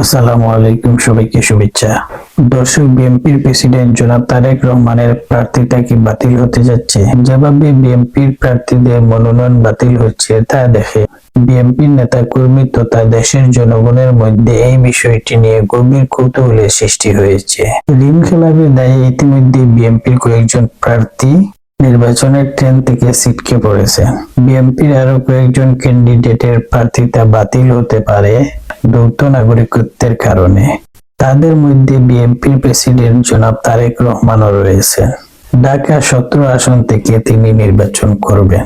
আসসালামু আলাইকুম সবাইকে শুভেচ্ছা। দর্শক বিএনপির প্রেসিডেন্ট জনাব তারেক রহমানের প্রার্থিতা কি বাতিল হতে যাচ্ছে? যেভাবে বিএনপির প্রার্থীদের মনোনয়ন বাতিল হচ্ছে তা দেখে বিএনপির নেতা কর্মী তথা দেশের জনগণের মধ্যে এই বিষয়টি নিয়ে গভীর কৌতূহলের সৃষ্টি হয়েছে। ঋণ খেলাপের দায়ে ইতিমধ্যে বিএনপির কয়েকজন প্রার্থী নির্বাচনের ট্রেন থেকে ছিটকে পড়েছে। বিএনপির আরও কয়েকজন ক্যান্ডিডেটের প্রার্থিতা বাতিল হতে পারে দ্বৈত নাগরিকত্বের কারণে। তাদের মধ্যে বিএনপির প্রেসিডেন্ট জনাব তারেক রহমানও রয়েছে। ঢাকা সতেরো আসন থেকে তিনি নির্বাচন করবেন।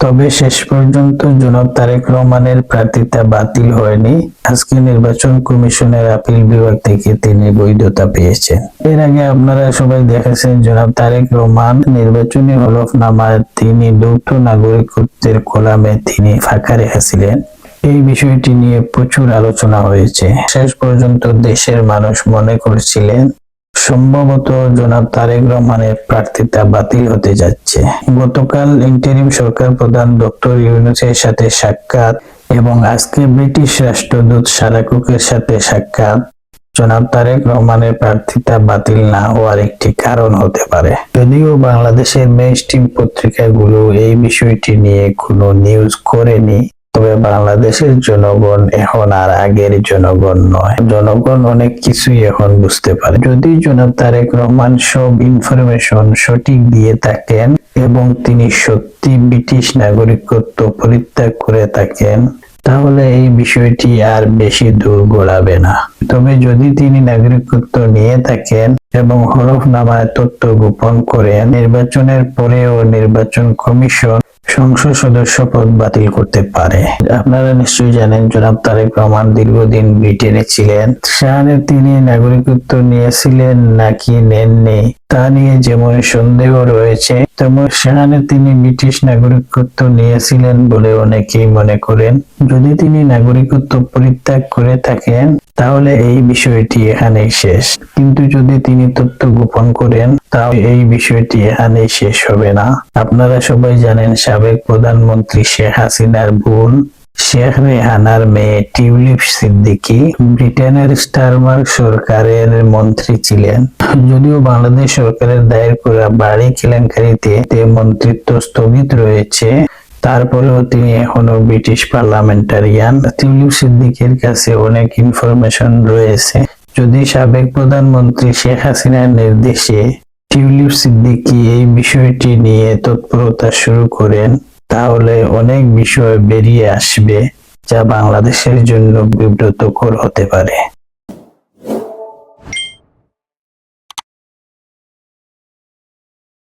তবে শেষ পর্যন্ত জনাব তারেক রহমানের প্রার্থিতা বাতিল হয়নি। আজকে নির্বাচন কমিশনের আপিল বিভাগ থেকে তিনি বৈধতা পেয়েছেন। এর আগে আপনারা সবাই দেখেছেন জনাব তারেক রহমান নির্বাচনী হলফনামায় তিনি দ্বৈত নাগরিকত্বের কলামে তিনি ফাঁকা রেখেছিলেন। এই বিষয়টি নিয়ে প্রচুর আলোচনা হয়েছে। শেষ পর্যন্ত দেশের মানুষ মনে করছিলেন, সম্ভবত জনাব তারেক রহমানের প্রার্থিতা বাতিল হতে যাচ্ছে। গতকাল ইন্টারিম সরকার প্রধান ডক্টর ইউনুসের সাথে সাক্ষাৎ এবং আজকে ব্রিটিশ রাষ্ট্রদূত সারাকুকের সাথে সাক্ষাৎ জনাব তারেক রহমানের প্রার্থিতা বাতিল না হওয়ার একটি কারণ হতে পারে। যদিও বাংলাদেশের মেইন স্ট্রিম পত্রিকাগুলো এই বিষয়টি নিয়ে কোনো নিউজ করেনি তবে বাংলাদেশের জনগণ এখন আর আগের জনগণ নয়। জনগণ অনেক কিছুই এখন বুঝতে পারে। যদি জনাব তারেক রহমান সব ইনফরমেশন সঠিক দিয়ে থাকেন এবং তিনি সত্যি ব্রিটিশ নাগরিকত্ব পরিত্যাগ করে থাকেন, তাহলে এই বিষয়টি আর বেশি দূর গড়াবে না। তবে যদি তিনি নাগরিকত্ব নিয়ে থাকেন এবং হলফনামায় তথ্য গোপন করেন, নির্বাচনের পরেও নির্বাচন কমিশন সংসদ সদস্য পদ বাতিল করতে পারে। আপনারা নিশ্চয়ই জানেন, জনাব তারেক রহমান দীর্ঘদিন ব্রিটেনে ছিলেন। সেখানে তিনি নাগরিকত্ব নিয়েছিলেন নাকি নেননি? তা নিয়ে যেমন সন্দেহ রয়েছে, তেমন সেখানে তিনি ব্রিটিশ নাগরিকত্ব নিয়েছিলেন বলে অনেকেই মনে করেন। যদি তিনি নাগরিকত্ব পরিত্যাগ করে থাকেন, তাহলে এই বিষয়টি এখানেই শেষ। কিন্তু যদি তিনি তথ্য গোপন করেন, তাহলে এই বিষয়টি এখানেই শেষ হবে না। আপনারা সবাই জানেন সাবেক প্রধানমন্ত্রী শেখ হাসিনার বোন শেখ রেহানার মেয়ে টিউলিপ সিদ্দিকি ব্রিটেনের স্টারমার্ক সরকারের মন্ত্রী ছিলেন। যদিও বাংলাদেশ সরকারের দায়ের করা বাড়ি কেলেঙ্কারিতে মন্ত্রিত্ব স্থগিত রয়েছে, তারপরেও তিনি এখনও ব্রিটিশ পার্লামেন্টারিয়ান। টিউলিপ সিদ্দিকের কাছে অনেক ইনফরমেশন রয়েছে। যদি সাবেক প্রধানমন্ত্রী শেখ হাসিনার নির্দেশে টিউলিপ সিদ্দিকি এই বিষয়টি নিয়ে তৎপরতা শুরু করেন তাহলে অনেক বিষয় বেরিয়ে আসবে যা বাংলাদেশের জন্য বিব্রতকর হতে পারে।